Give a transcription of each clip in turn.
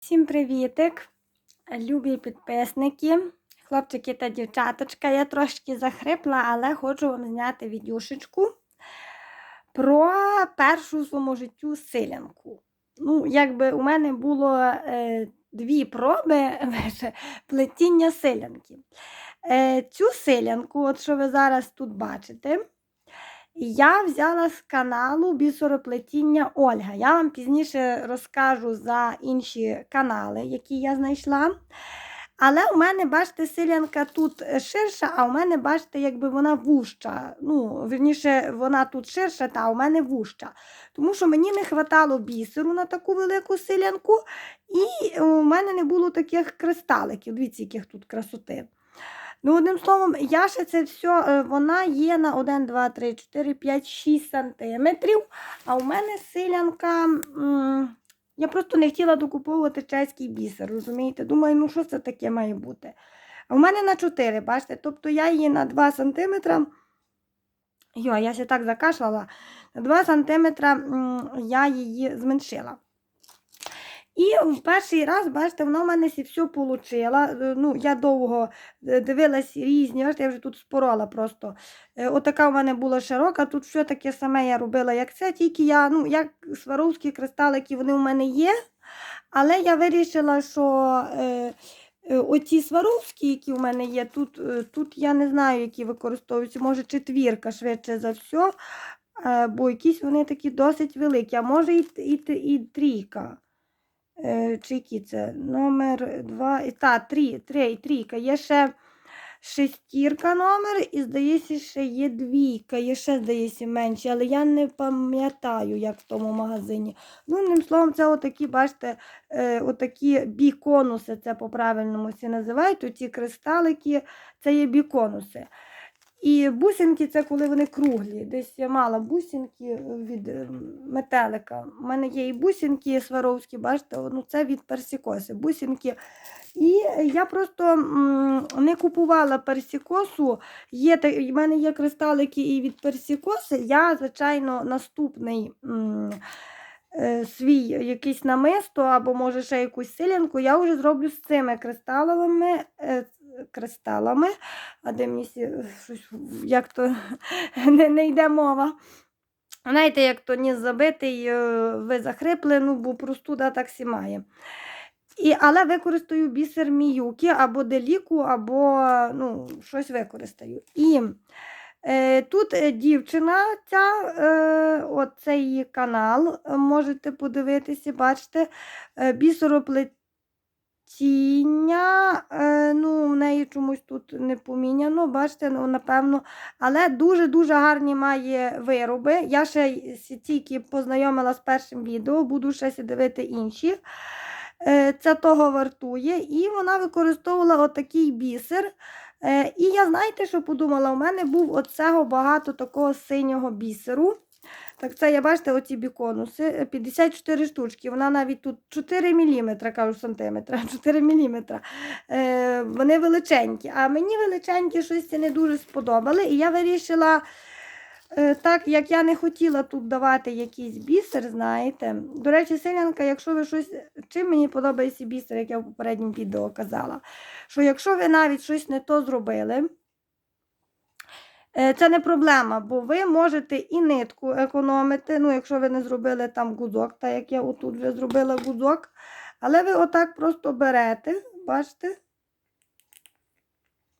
Всім привітик, любі підписники, хлопчики та дівчаточка. Я трошки захрипла, але хочу вам зняти відюшечку про першу в своєму життю силянку. Ну, якби у мене було е, дві проби плетіння силянки. Е, цю силянку, от що ви зараз тут бачите, я взяла з каналу бісероплетіння Ольга. Я вам пізніше розкажу за інші канали, які я знайшла. Але у мене, бачите, силянка тут ширша, а у мене, бачите, якби вона вужча. Ну, вірніше, вона тут ширша, та у мене вужча. Тому що мені не вистачало бісеру на таку велику силянку, і у мене не було таких кристаликів. Дивіться, яких тут красоти. Ну, одним словом, я ще це все, вона є на 1, 2, 3, 4, 5, 6 сантиметрів. А у мене силянка. Я просто не хотіла докуповувати чеський бісер, розумієте? Думаю, ну що це таке має бути? А у мене на 4, бачите? Тобто я її на 2 сантиметра. Йо, я ще так закашлала. На 2 сантиметра м, я її зменшила. І в перший раз, бачите, вона в мене все. Е, Ну, я довго е, дивилась різні, бачите, я вже тут спорола просто. Е, Отака в мене була широка, тут все таке саме я робила, як це, тільки я, ну, як сваровські кристалики, вони у мене є. Але я вирішила, що е, е, оці сваровські, які у мене є, тут, тут я не знаю, які використовуються, може четвірка швидше за все, бо якісь вони такі досить великі, а може і, і, і трійка. Е, чи які це? Номер 2. Та, 3, 3, трійка. Є ще шестірка номер, і, здається, ще є двійка. Є ще, здається, менші, але я не пам'ятаю, як в тому магазині. Ну, одним словом, це отакі, бачите, е, отакі біконуси, це по-правильному всі називають. Оці кристалики, це є біконуси. І бусинки це коли вони круглі. Десь я мала бусинки від е, метелика. У мене є і бусинки сваровські, бачите, ну це від персикоси. Бусинки. І я просто не купувала персикосу. Є, в мене є кристалики і від персикоси. Я, звичайно, наступний. е, Свій якийсь намисто або може ще якусь силянку, я вже зроблю з цими кристалами, е, кристалами, а де мені щось, як то не, не йде мова. Знаєте, як то ніс забитий, е, ви захрипли, ну, бо простуда так сімає. І, але використаю бісер міюки або деліку, або ну, щось використаю. І е, тут е, дівчина, ця, е, от це її канал, можете подивитися, бачите, е, е, ну, в неї чомусь тут не поміняно, бачите, ну, напевно, але дуже-дуже гарні має вироби. Я ще тільки познайомила з першим відео, буду ще дивити інші. Е, Це того вартує. І вона використовувала отакий бісер. Е, І я знаєте, що подумала? У мене був оцього багато такого синього бісеру. Так, це я бачите, оці біконуси, е, 54 штучки. Вона навіть тут 4 мм, кажу сантиметра, 4 мм. Е, вони величенькі. А мені величенькі щось не дуже сподобали. І я вирішила, е, так як я не хотіла тут давати якийсь бісер, знаєте. До речі, селянка, якщо ви щось. Чим мені подобається бісер, як я в попередньому відео казала, що якщо ви навіть щось не то зробили. Е, Це не проблема, бо ви можете і нитку економити, ну, якщо ви не зробили там гудзок, так як я отут вже зробила гудзок. Але ви отак просто берете, бачите,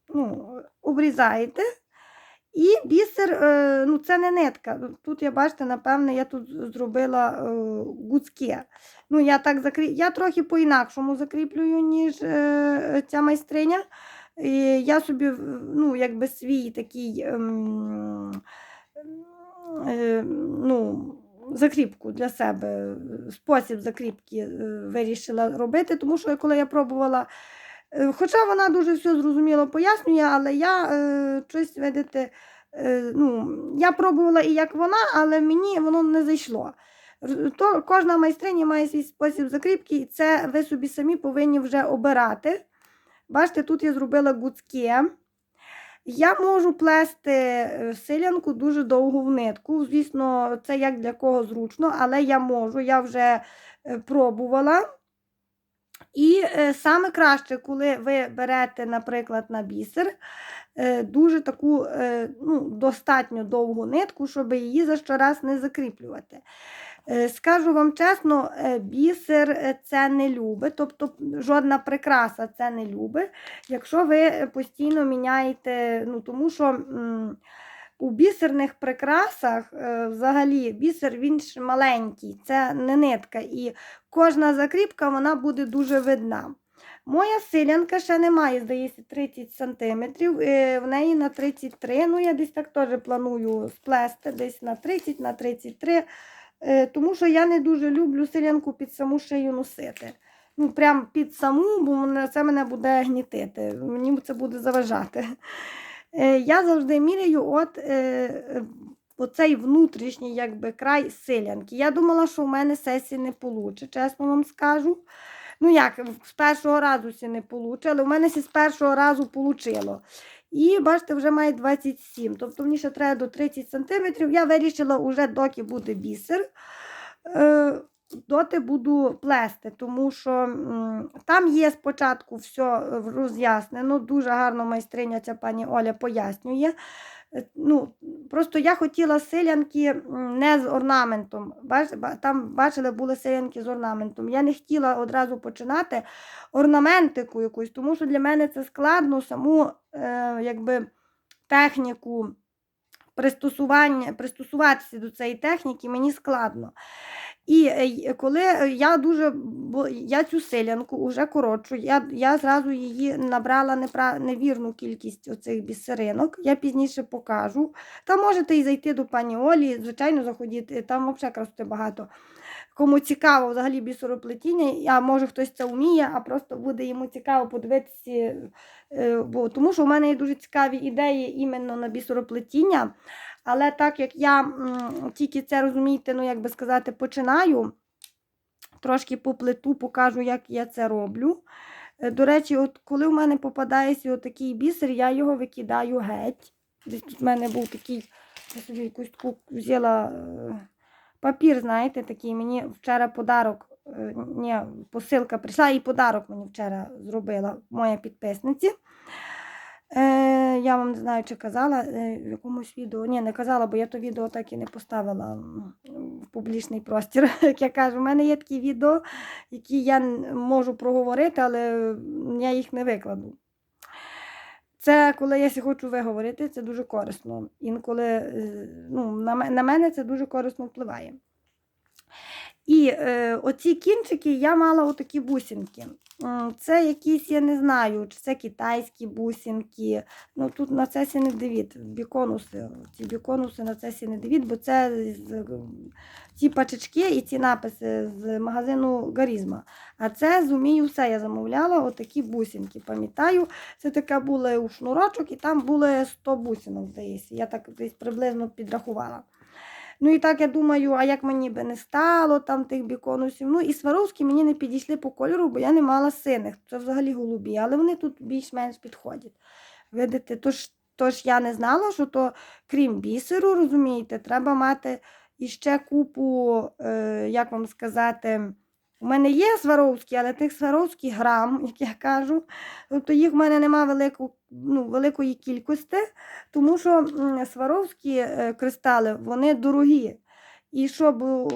ну, обрізаєте. І бісер, е, ну це не нитка. Тут я бачите, напевне, я тут зробила е. Ну, я так закрі... я трохи по-інакшому закріплюю, ніж ця майстриня. Я собі ну, якби свій такий ем, е, ну, закріпку для себе, спосіб закріпки е, вирішила робити, тому що коли я пробувала, е, хоча вона дуже все зрозуміло пояснює, але я е, щось, видите, е, ну, я пробувала і як вона, але мені воно не зайшло. То кожна майстриня має свій спосіб закріпки, і це ви собі самі повинні вже обирати. Бачите, тут я зробила гудзки. Я можу плести е, силянку дуже довго в нитку. Звісно, це як для кого зручно, але я можу, я вже е, пробувала. І е, саме краще, коли ви берете, наприклад, на бісер дуже таку ну, достатньо довгу нитку, щоб її за щораз не закріплювати. Е, Скажу вам чесно, е, бісер е, це не любить, тобто жодна прикраса це не любить, якщо ви постійно міняєте, ну тому що у бісерних прикрасах взагалі бісер він ж маленький, це не нитка, і кожна закріпка вона буде дуже видна. Моя силянка ще не має, здається, 30 см, в неї на 33 ну я десь так теж планую сплести, десь на 30 на 33 Е, тому що я не дуже люблю селянку під саму шию носити. Ну, прям під саму, бо це мене буде гнітити, мені це буде заважати. Е, Я завжди міряю от е, е, оцей внутрішній якби, край силянки. Я думала, що в мене сесії не вийде, чесно вам скажу. Ну як, з першого разу сі не вийде, але в мене сі з першого разу вийшло. І бачите, вже має 27. Тобто мені ще треба до 30 см. Я вирішила, вже доки буде бісер, е, доти буду плести, тому що там є спочатку все роз'яснено. Дуже гарно майстриня ця пані Оля пояснює. Е, Ну, просто я хотіла силянки не з орнаментом. Там бачили, були селянки з орнаментом. Я не хотіла одразу починати орнаментику якусь, тому що для мене це складно саму е, якби, техніку пристосування, пристосуватися до цієї техніки мені складно. І е, коли я дуже бо я цю селянку вже коротшу, я, я зразу її набрала непра, невірну кількість оцих бісеринок. Я пізніше покажу. Там можете і зайти до пані Олі, звичайно, заходити, там взагалі красоти багато. Кому цікаво взагалі бісероплетіння, а може хтось це вміє, а просто буде йому цікаво подивитися, е, бо, тому що в мене є дуже цікаві ідеї іменно на бісероплетіння. Але так як я тільки це розумієте, ну як би сказати, починаю, трошки по плиту покажу, як я це роблю. Е, До речі, от коли в мене попадається такий бісер, я його викидаю геть. Десь тут в мене був такий, я собі якусь таку взяла е, папір, знаєте, такий. Мені вчора подарок, е, ні, посилка прийшла, і подарок мені вчора зробила моя підписниці. Е, я вам не знаю, чи казала е, в якомусь відео. Ні, не казала, бо я то відео так і не поставила в публічний простір. Як я кажу, у мене є такі відео, які я можу проговорити, але я їх не викладу. Це коли я хочу виговорити, це дуже корисно. Інколи е, ну, на мене це дуже корисно впливає. І е, оці кінчики я мала отакі бусинки. Це якісь, я не знаю, чи це китайські бусинки. Ну тут на це сі не дивіть, біконуси. Ці біконуси на це сі бо це ці пачечки і ці написи з магазину Гарізма. А це з «Умію все я замовляла, отакі бусинки. Пам'ятаю, це така була у шнурочок, і там були 100 бусинок, здається. Я так десь приблизно підрахувала. Ну і так я думаю, а як мені би не стало там тих біконусів. Ну і Сваровські мені не підійшли по кольору, бо я не мала синих. Це взагалі голубі, але вони тут більш-менш підходять. Видите, тож, тож я не знала, що то, крім бісеру, розумієте, треба мати іще купу, е, як вам сказати, у мене є Сваровські, але тих Сваровських грам, як я кажу, тобто їх в мене немає велику, ну, великої кількості. Тому що сваровські е, кристали вони дорогі. І щоб е,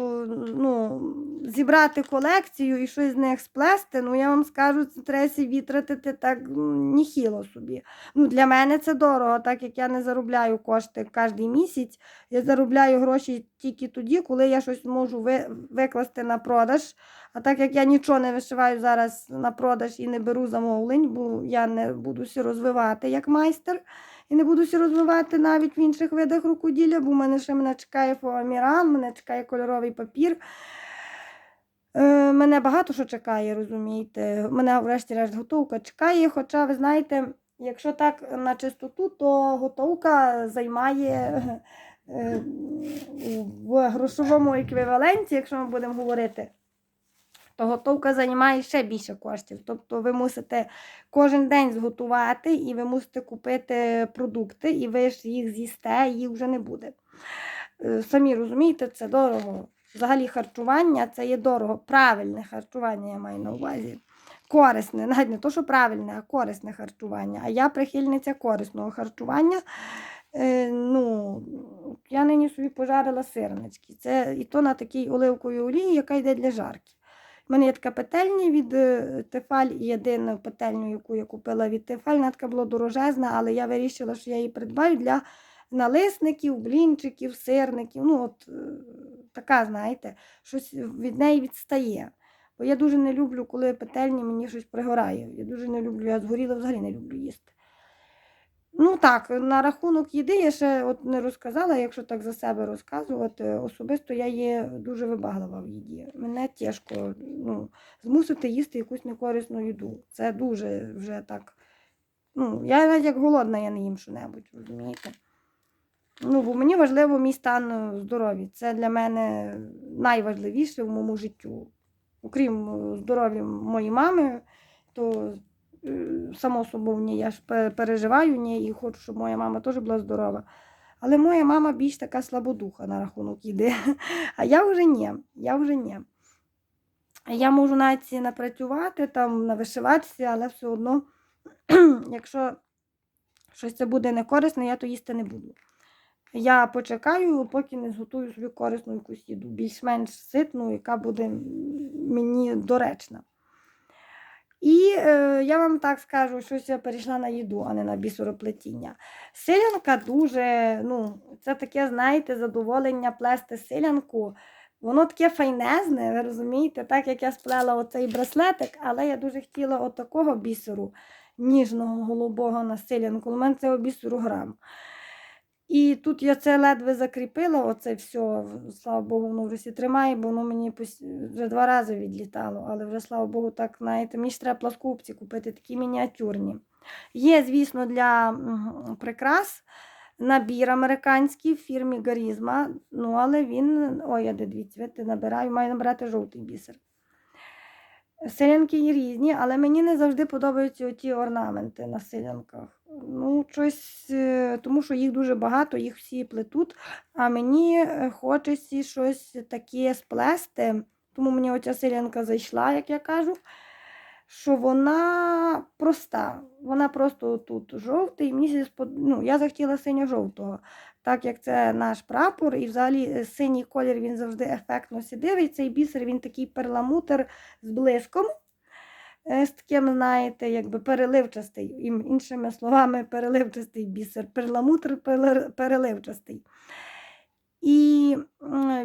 ну, зібрати колекцію і щось з них сплести, ну я вам скажу, це треба вітратити так ніхіло собі. Ну, для мене це дорого, так як я не заробляю кошти кожен місяць. Я заробляю гроші тільки тоді, коли я щось можу ви- викласти на продаж. А так як я нічого не вишиваю зараз на продаж і не беру замовлень, бо я не буду розвивати як майстер. І не буду розвивати навіть в інших видах рукоділля, бо в мене ще мене чекає фоаміран, мене чекає кольоровий папір. Е, мене багато що чекає, розумієте. Мене, врешті-решт, готовка чекає. Хоча, ви знаєте, якщо так на чистоту, то готовка займає е, в грошовому еквіваленті, якщо ми будемо говорити, то готовка займає ще більше коштів. Тобто ви мусите кожен день зготувати і ви мусите купити продукти, і ви ж їх з'їсте, їх вже не буде. Е, Самі розумієте, це дорого. Взагалі харчування це є дорого. Правильне харчування я маю на увазі. корисне, навіть не то, що правильне, а корисне харчування. А я прихильниця корисного харчування. Е, ну, я нині собі пожарила сирнички. Це і то на такій оливковій олії, яка йде для жарки. У мене є така петельня від е, Тефаль і єдина петельню, яку я купила від Тефаль, вона така була дорожезна, але я вирішила, що я її придбаю для налисників, блінчиків, сирників. Ну, от е, така, знаєте, щось від неї відстає. Бо я дуже не люблю, коли петельні мені щось пригорає. Я дуже не люблю, я згоріла взагалі не люблю їсти. Ну так, на рахунок їди я ще от не розказала, якщо так за себе розказувати. Особисто я є дуже вибаглива в їді. Мене тяжко ну, змусити їсти якусь некорисну їду. Це дуже вже так. Ну, я навіть як голодна, я не їм що-небудь, розумієте? Ну, бо мені важливо мій стан е, здоров'я. Це для мене найважливіше в моєму життю. Окрім е, здоров'я моєї мами, то е, само собою ні, я ж переживаю ні, і хочу, щоб моя мама теж була здорова. Але моя мама більш така слабодуха на рахунок їди. А я вже ні. Я вже ні. Я можу навіть напрацювати, там, навишиватися, але все одно, якщо щось це буде некорисне, я то їсти не буду. Я почекаю, поки не зготую собі корисну якусь їду, більш-менш ситну, яка буде мені доречна. І е, я вам так скажу, що я перейшла на їду, а не на бісероплетіння. Силянка дуже, ну, це таке, знаєте, задоволення плести силянку. Воно таке файнезне, ви розумієте, так як я сплела оцей браслетик, але я дуже хотіла отакого бісеру, ніжного, голубого на силянку. У мене цього бісеру грам. І тут я це ледве закріпила, оце все, слава Богу, воно вже всі тримає, бо воно мені вже два рази відлітало, але вже, слава Богу, так, знаєте, мені ж треба пласкупці купити, такі мініатюрні. Є, звісно, для прикрас набір американський в фірмі Гарізма, ну, але він, ой, я де цвіти набираю, маю набирати жовтий бісер. Селянки є різні, але мені не завжди подобаються ті орнаменти на селянках. Ну, щось, е, тому що їх дуже багато, їх всі плетуть, а мені е, хочеться щось таке сплести. Тому мені оця селянка зайшла, як я кажу, що вона проста. Вона просто тут жовтий. Мені ну, я захотіла синьо-жовтого, так як це наш прапор, і взагалі е, синій колір він завжди ефектно сідив. Цей бісер він такий перламутр з блиском. е, З таким, знаєте, якби переливчастий, іншими словами, переливчастий бісер, перламутр переливчастий. І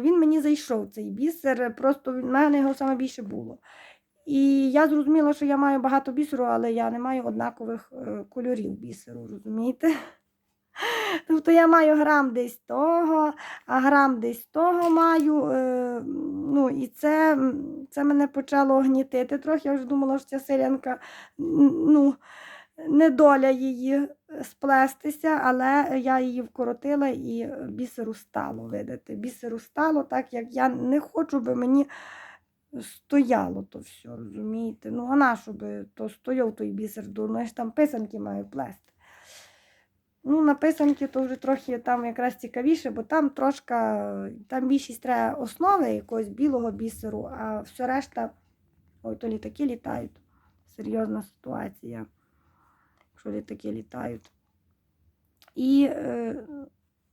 він мені зайшов цей бісер, просто в мене його саме більше було. І я зрозуміла, що я маю багато бісеру, але я не маю однакових е, кольорів бісеру, розумієте? Тобто я маю грам десь того, а грам десь того маю. Е, ну, і це, це мене почало гнітити трохи. Я вже думала, що ця селянка, ну, недоля її е, сплестися, але я її вкоротила і бісеру стало, видите. Бісеру стало так, як я не хочу, би мені стояло то все, розумієте? Ну, а на що би то стояв той бісер, ну, я ж там писанки маю плести. Ну, на писанки то вже трохи там якраз цікавіше, бо там трошка, там більшість треба основи якогось білого бісеру, а все решта, ой, то літаки літають. Серйозна ситуація, якщо літаки літають. І, е,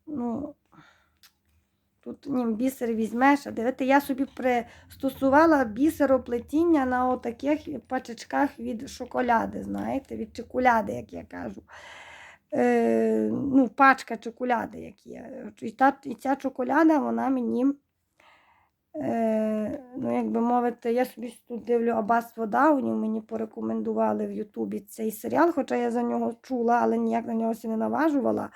ну, тут ні, бісер візьмеш, а дивіться, я собі пристосувала бісероплетіння на отаких пачечках від шоколяди, знаєте, від чоколяди, як я кажу. Е, ну, пачка чоколяди, як є. І, та, і ця чоколяда, вона мені, е, ну, як би мовити, я собі тут дивлю Аббатство Даунів, мені порекомендували в Ютубі цей серіал, хоча я за нього чула, але ніяк на нього не наважувала.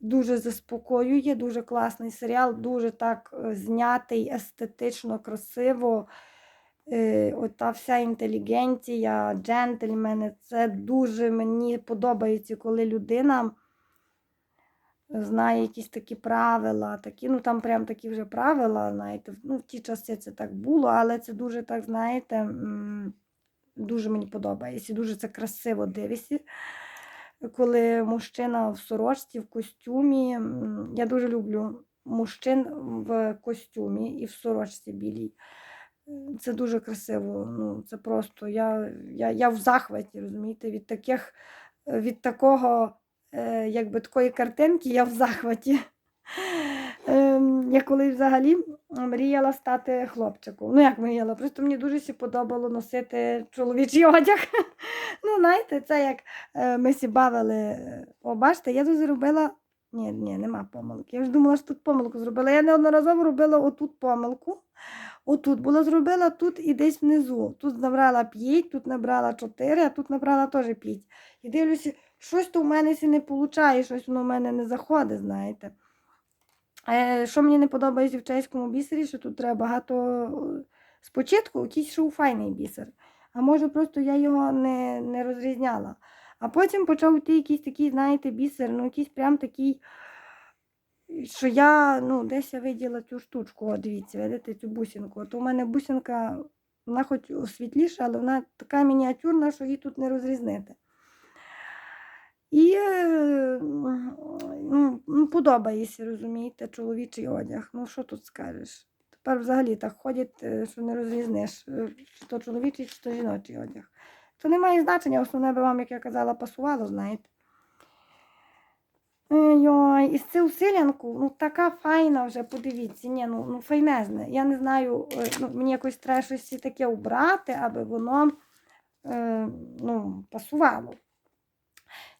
Дуже заспокоює, дуже класний серіал, дуже так е, знятий, естетично, красиво. Е, Ота вся інтелігенція, джентльмени, це дуже мені подобається, коли людина знає якісь такі правила, такі, ну там прям такі вже правила, знаєте, ну в ті часи це так було, але це дуже так, знаєте, дуже мені подобається, дуже це красиво дивишся. Коли мужчина в сорочці, в костюмі. Я дуже люблю мужчин в костюмі і в сорочці білій. Це дуже красиво. Ну, це просто я, я, я в захваті, розумієте, від таких, від такого, е, якби такої картинки, я в захваті. Ем, Я колись взагалі мріяла стати хлопчиком. Ну, як мріяла, просто мені дуже подобало носити чоловічий одяг. Ну, знаєте, це як е, ми сі бавили. е, О, бачите, я тут зробила. Ні, ні, нема помилки. Я ж думала, що тут помилку зробила. Я неодноразово робила отут помилку. Отут була зробила, тут і десь внизу. Тут набрала 5, тут набрала 4, а тут набрала теж 5. І дивлюся, щось то в мене не виходить, щось воно в мене не заходить, знаєте. Е, що мені не подобається в чеському бісері, що тут треба багато спочатку якийсь шоу файний бісер. А може просто я його не, не розрізняла. А потім почав йти якийсь такий, знаєте, бісер, ну якийсь прям такий, що я, ну, десь я виділа цю штучку, о, дивіться, видите, цю бусинку. От у мене бусинка, вона хоч світліша, але вона така мініатюрна, що її тут не розрізнити. І е, ну, ну, подобається, розумієте, чоловічий одяг. Ну, що тут скажеш? Тепер взагалі так ходять, е, що не розрізниш, е, чи то чоловічий, чи то жіночий одяг. То не має значення, основне би вам, як я казала, пасувало, знаєте. Йой, і цю силянку, ну така файна вже, подивіться, ні, ну, ну файнезне. Я не знаю, е, ну, мені якось треба щось таке обрати, аби воно е, ну, пасувало.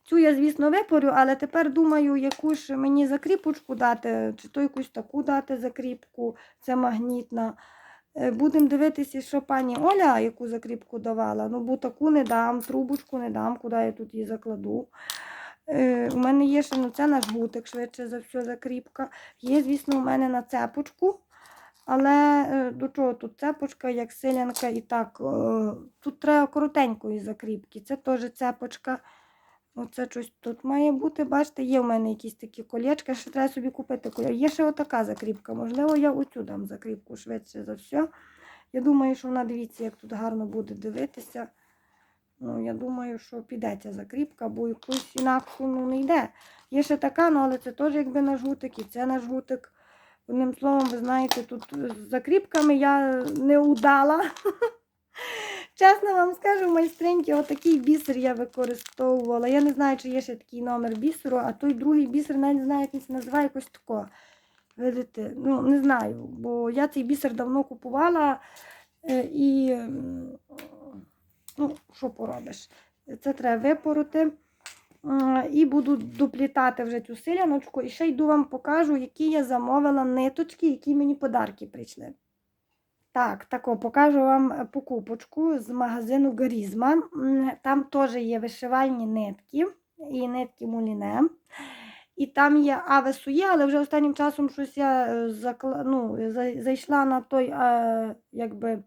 Цю я, звісно, випорю, але тепер думаю, яку ж мені закріпочку дати, чи то якусь таку дати закріпку, це магнітна. Е, Будемо дивитися, що пані Оля яку закріпку давала. Ну, бо таку не дам, трубочку не дам, куди я тут її закладу. Е, У мене є ще ну, це на жгутик, швидше за все, закріпка. Є, звісно, у мене на цепочку. Але е, до чого тут цепочка, як силянка, і так. Тут треба коротенької закріпки. Це теж цепочка. Оце щось тут має бути. Бачите, є в мене якісь такі колечки, ще треба собі купити колечки. Є ще отака закріпка. Можливо, я оцю дам закріпку швидше за все. Я думаю, що вона, дивіться, як тут гарно буде дивитися. Ну, я думаю, що піде ця закріпка, бо якусь інакшу ну, не йде. Є ще така, ну, але це теж якби на жгутик, і це на жгутик. Одним словом, ви знаєте, тут з закріпками я не удала. Чесно вам скажу, майстриньки, отакий бісер я використовувала. Я не знаю, чи є ще такий номер бісеру, а той другий бісер навіть не знаю, як він це називає, якось тако. Видите, ну не знаю, бо я цей бісер давно купувала е, і ну, що поробиш? Це треба випороти. І буду доплітати вже цю силяночку. І ще йду вам покажу, які я замовила ниточки, які мені подарки прийшли. Так, тако, покажу вам е, покупочку з магазину Гарізма. М, Там теж є вишивальні нитки і нитки муліне. І там є авесує, але вже останнім часом щось я е, закла... ну, зайшла на той, е, якби,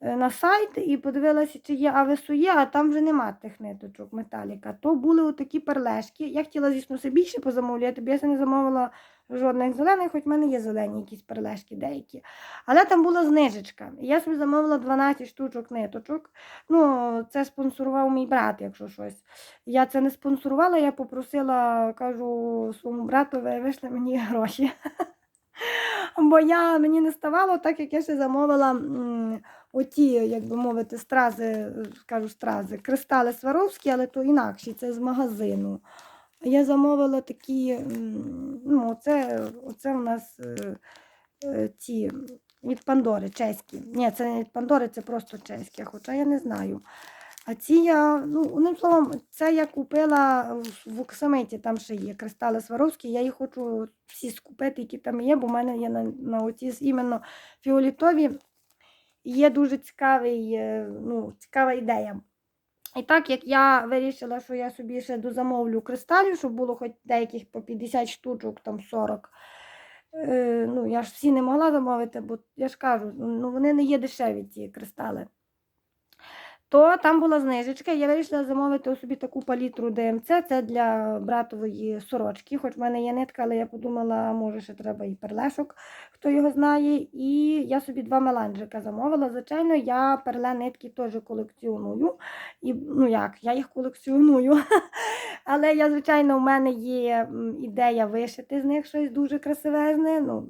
на сайт і подивилася, чи є авесує, а там вже нема тих ниточок металіка. То були отакі перлешки. Я хотіла, звісно, собі більше позамовляти, бо я не замовила жодних зелених, хоч в мене є зелені якісь перлешки деякі. Але там була знижечка. Я собі замовила 12 штучок ниточок. Ну, це спонсорував мій брат, якщо щось. Я це не спонсорувала, я попросила, кажу, своєму братові, вийшли мені гроші. Бо я, мені не ставало, так як я ще замовила оті, як би мовити, стрази, е, кажу, стрази, кристали Сваровські, але то інакші, це з магазину. Я замовила такі, ну, оце, оце у нас е, е, ці від Пандори, чеські. Ні, це не від Пандори, це просто чеські, хоча я не знаю. А ці я, ну, одним словом, це я купила в- в Оксамиті, там ще є кристали Сваровські. Я їх хочу всі скупити, які там є, бо в мене є на, на оці іменно фіолітові. Є дуже цікавий, е, ну, цікава ідея. І так як я вирішила, що я собі ще дозамовлю кристалів, щоб було хоч деяких по 50 штучок, там 40. Е, ну, я ж всі не могла замовити, бо я ж кажу, ну, вони не є дешеві, ці кристали то там була знижечка. Я вирішила замовити собі таку палітру ДМЦ. Це для братової сорочки. Хоч в мене є нитка, але я подумала, може ще треба і перлешок, хто його знає. І я собі два меланжика замовила. Звичайно, я перле нитки теж колекціоную. І, ну як, я їх колекціоную. Але я, звичайно, в мене є ідея вишити з них щось дуже красивезне. Ну,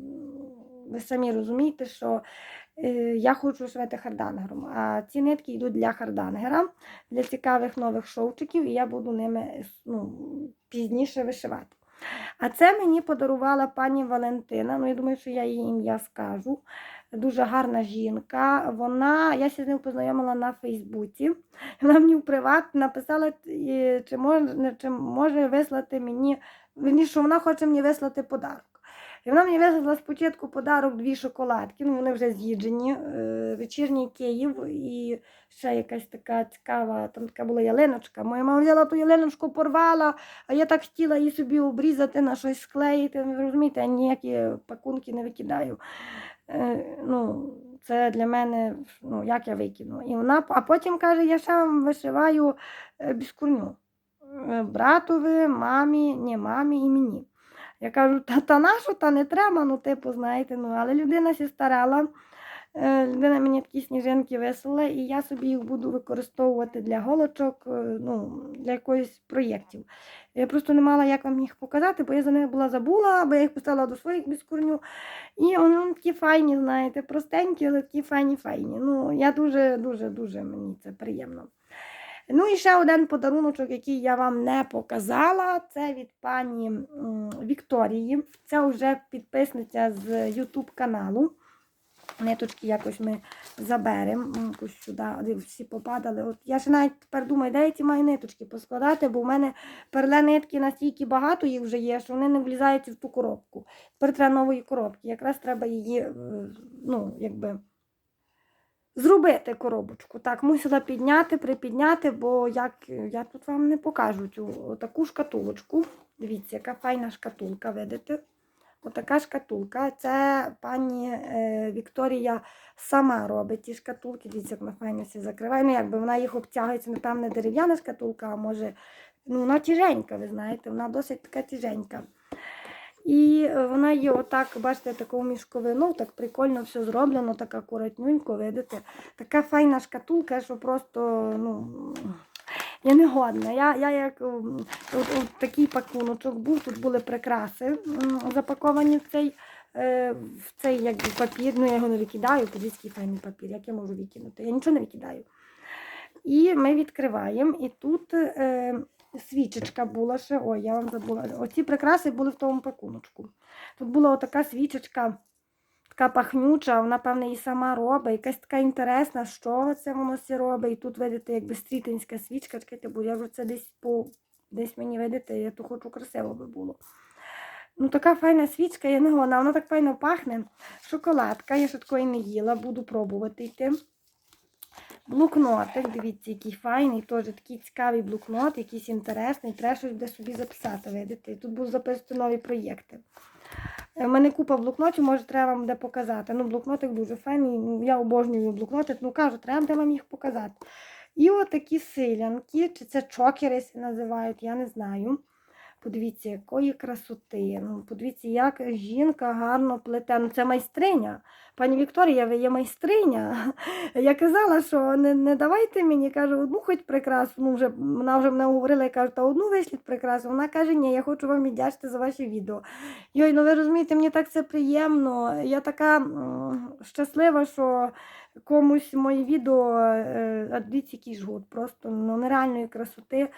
ви самі розумієте, що Я хочу шити хардангером, а ці нитки йдуть для хардангера, для цікавих нових шовчиків, і я буду ними ну, пізніше вишивати. А це мені подарувала пані Валентина. Ну, я думаю, що я її ім'я скажу. Дуже гарна жінка. Вона, я ще з нею познайомила на Фейсбуці. Вона мені в приват написала, е, чи може, чи може вислати мені, що вона хоче мені вислати подарок. І вона мені вислала спочатку подарок дві шоколадки, ну вони вже з'їджені, е, вечірній Київ і ще якась така цікава, там така була ялиночка. Моя мама взяла ту ялиночку, порвала, а я так хотіла її собі обрізати, на щось склеїти. Ви розумієте, я ніякі пакунки не викидаю. Е, ну, це для мене, ну, як я викину. І вона, а потім каже, я ще вам вишиваю е, біскурню. Братові, мамі, ні, мамі і мені. Я кажу, та, та нашу, та не треба, ну, типу, знаєте, ну, але людина сі старала. Е, Людина мені такі сніжинки висила, і я собі їх буду використовувати для голочок, е, ну, для якоїсь проєктів. Я просто не мала як вам їх показати, бо я за них була забула, бо я їх поставила до своїх біскурню. І вони такі файні, знаєте, простенькі, але такі файні файні. Ну, я дуже, дуже, дуже мені це приємно. Ну і ще один подаруночок, який я вам не показала, це від пані Вікторії. Це вже підписниця з YouTube каналу. Ниточки якось ми заберемо. Якось сюди всі попадали. От я ще навіть тепер думаю, де я ці маю ниточки поскладати, бо в мене перле нитки настільки багато їх вже є, що вони не влізаються в ту коробку. Тепер треба нової коробки. Якраз треба її, е, ну, якби. Зробити коробочку. Так, мусила підняти, припідняти, бо як я тут вам не покажу цю таку шкатулочку. Дивіться, яка файна шкатулка, видите? Отака шкатулка. Це пані е, Вікторія сама робить ті шкатулки. Дивіться, як вона файно все закриває. Ну, якби вона їх обтягується, напевне, дерев'яна шкатулка, а може, ну, вона тяженька, ви знаєте, вона досить така тяженька. І е, вона є отак, бачите, таку мішковину, так прикольно все зроблено, так акуратненько, видите. Така файна шкатулка, що просто, ну. Я не годна. Я, я як м, от, от такий пакуночок був, тут були прикраси запаковані в цей, е, в цей якби, папір. Ну, я його не викидаю, подивіться, файний папір, як я можу викинути. Я нічого не викидаю. І ми відкриваємо, і тут е, свічечка була ще. Ой, я вам забула. Оці прикраси були в тому пакуночку. Тут була отака свічечка, така пахнюча, вона, певне, її сама робить. Якась така інтересна, чого це воно все робить. І тут, видите, якби стрітинська свічка. Чекайте, бо я вже це десь по десь мені видите, я то хочу красиво би було. Ну, така файна свічка, я не гона, вона так файно пахне. Шоколадка, я ще такої не їла, буду пробувати йти. Блокнотик, дивіться, який файний, теж такий цікавий блокнот, якийсь інтересний, треба щось де собі записати, видите. Тут будуть записувати нові проєкти. У мене купа блокнотів, може, треба вам де показати. Ну, блокнотик дуже файний, ну, я обожнюю блокнотик, ну кажу, треба де вам їх показати. І отакі силянки, чи це чокери називають, я не знаю. Подивіться, якої красоти. Ну, подивіться, як жінка гарно плете. Ну, це майстриня. Пані Вікторія, ви є майстриня. Я казала, що не, не давайте мені, кажу, одну хоч прикрасу. Ну, вже, вона вже мене говорила, я кажу, та одну вишліть прикрасу. Вона каже, ні, я хочу вам віддячити за ваші відео. Йой, ну ви розумієте, мені так це приємно. Я така щаслива, що комусь мої відео, е, а дивіться, який жгут, просто ну, нереальної красоти.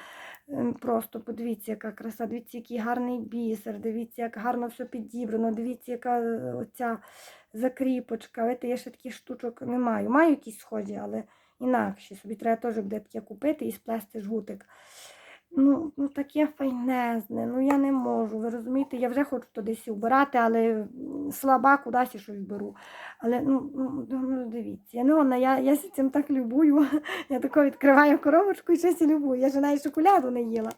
Просто подивіться, яка краса, дивіться, який гарний бісер, дивіться, як гарно все підібрано, дивіться, яка е, оця закріпочка. Видите, я ще таких штучок не маю. Маю якісь схожі, але інакші. Собі треба теж буде таке купити і сплести жгутик. Ну, ну таке файнезне, ну я не можу. Ви розумієте, я вже хочу то десь убирати, але слаба кудись щось беру. Але ну, ну, ну дивіться, я вона, я, я цим так любую. Я тако відкриваю коробочку і щось любую. Я ж навіть шоколаду не їла.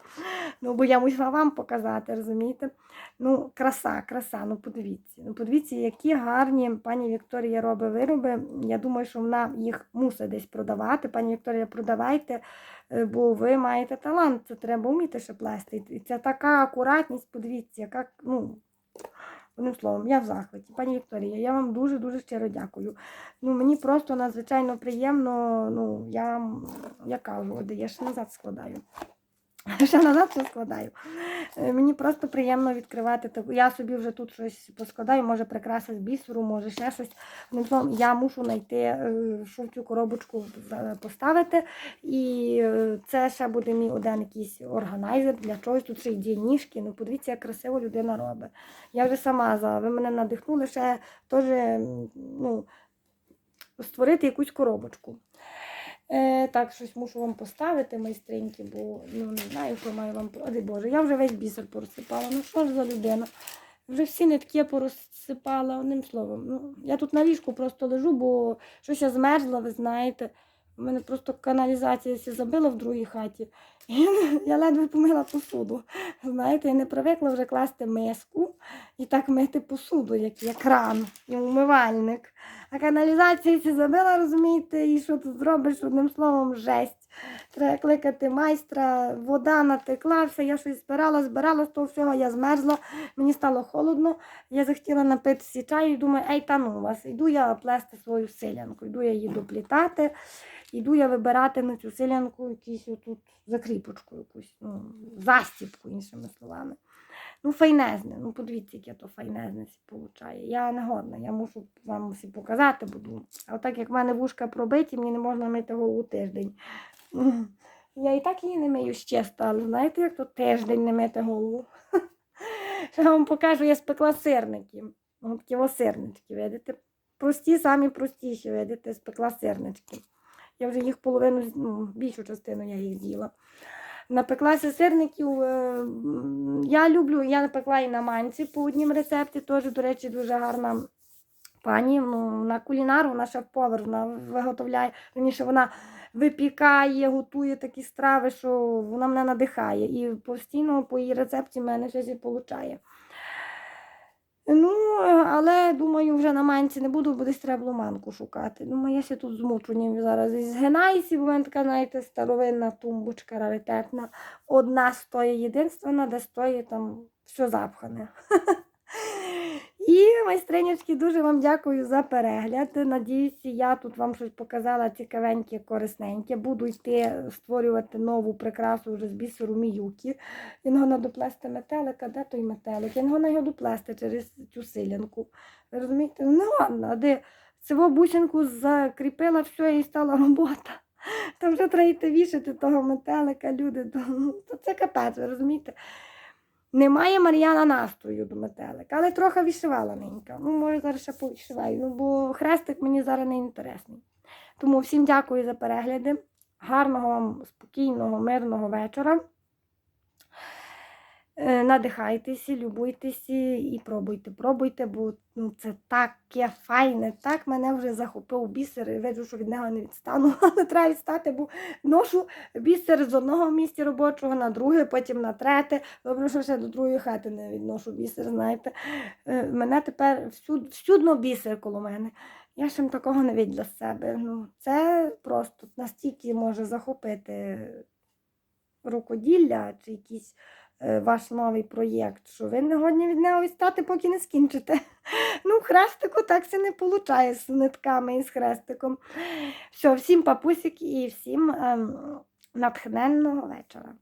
Ну, бо я мусила вам показати, розумієте? Ну, краса, краса, ну подивіться. Ну, подивіться, які гарні пані Вікторія робить вироби. Я думаю, що вона їх мусить десь продавати. Пані Вікторія, продавайте, бо ви маєте талант, це треба вміти ще плести. І це така акуратність, подивіться, яка, ну. Одним словом, я в захваті. Пані Вікторія, я вам дуже-дуже щиро дякую. Ну, мені просто надзвичайно приємно, ну, я, я кажу, я ще назад складаю. Ще назад все складаю. Е, Мені просто приємно відкривати. Я собі вже тут щось поскладаю, може прикраси з бісеру, може ще щось. Я мушу знайти, е, що в цю коробочку поставити. І е, це ще буде мій один якийсь органайзер для чогось. Тут ще й є ніжки. Ну, подивіться, як красиво людина робить. Я вже сама за. Ви мене надихнули ще теж ну, створити якусь коробочку. Е, так, щось мушу вам поставити, майстриньки, бо ну, не знаю, що маю вам. О, Боже, я вже весь бісер порозсипала. Ну що ж за людина? Вже всі нитки порозсипала, одним словом. Ну, я тут на ліжку просто лежу, бо щось я змерзла, ви знаєте. У мене просто каналізація забила в другій хаті. І я ледве помила посуду. Знаєте, я не привикла вже класти миску і так мити посуду, як кран і умивальник. А каналізація сі забила, розумієте, і що тут зробиш одним словом жесть. Треба кликати майстра, вода натекла, все, я щось збирала, збирала з того всього, я змерзла, мені стало холодно, я захотіла напитися чаю і думаю, ей, та ну вас, йду я плести свою силянку, йду я її доплітати, йду я вибирати на цю силянку якусь отут закріпочку, якусь, ну, застіпку, іншими словами. Ну, файнезне, ну подивіться, яке то файнезне получає. Я не годна, я мушу вам всі показати буду. А так як в мене вушка пробиті, мені не можна мити голову тиждень. Я і так її не мию чисто, але знаєте, як то тиждень не мити голову. Ще вам покажу, я спекла сирники. Такі ось сирнички, видите? Прості, самі простіші, видите, спекла сирнички. Я вже їх половину, ну, більшу частину я їх з'їла. Напеклася сирників. е, Я люблю, я напекла і на манці по однім рецепті, теж, до речі, дуже гарна пані. Ну, вона кулінар, вона шеф-повар, вона виготовляє. Раніше вона випікає, готує такі страви, що вона мене надихає. І постійно по її рецепті мене щось і виходить. Ну, але думаю, вже на манці не буду, бо десь треба було манку шукати. Думаю, я ще тут змучені зараз і згинаюся, бо мене така, знаєте, старовинна тумбочка раритетна. Одна стоїть єдинственна, де стоїть там все запхане. І майстринячки, дуже вам дякую за перегляд. Надіюся, я тут вам щось показала цікавеньке, корисненьке. Буду йти створювати нову прикрасу вже з бісеру Міюкі. Він його доплести метелика, де той метелик? Він його його доплести через цю силянку. Ви розумієте? Ну ладно, де цього бусинку закріпила, все, і стала робота. Там вже треба йти вішати того метелика, люди. Ну, то це капець, ви розумієте? Немає Мар'яна настрою до метелика, але трохи вишивала ненька. Ну, може, зараз ще повишиваю, ну, бо хрестик мені зараз не інтересний. Тому всім дякую за перегляди. Гарного вам спокійного, мирного вечора. Е, Надихайтеся, любуйтеся і пробуйте, пробуйте, бо ну, це таке файне, так мене вже захопив бісер, і виджу, що від нього не відстану, але треба відстати, бо ношу бісер з одного місця робочого на друге, потім на третє. Добре, що ще до другої хати не відношу бісер, знаєте. Е, Мене тепер всюд, всюдно бісер коло мене. Я ще такого не від для себе. Ну, це просто настільки може захопити рукоділля чи якийсь е, ваш новий проєкт, що ви не годні від нього відстати, поки не скінчите. Ну, хрестику так це не виходить з нитками і з хрестиком. Все, всім папусик і всім ем, натхненного вечора.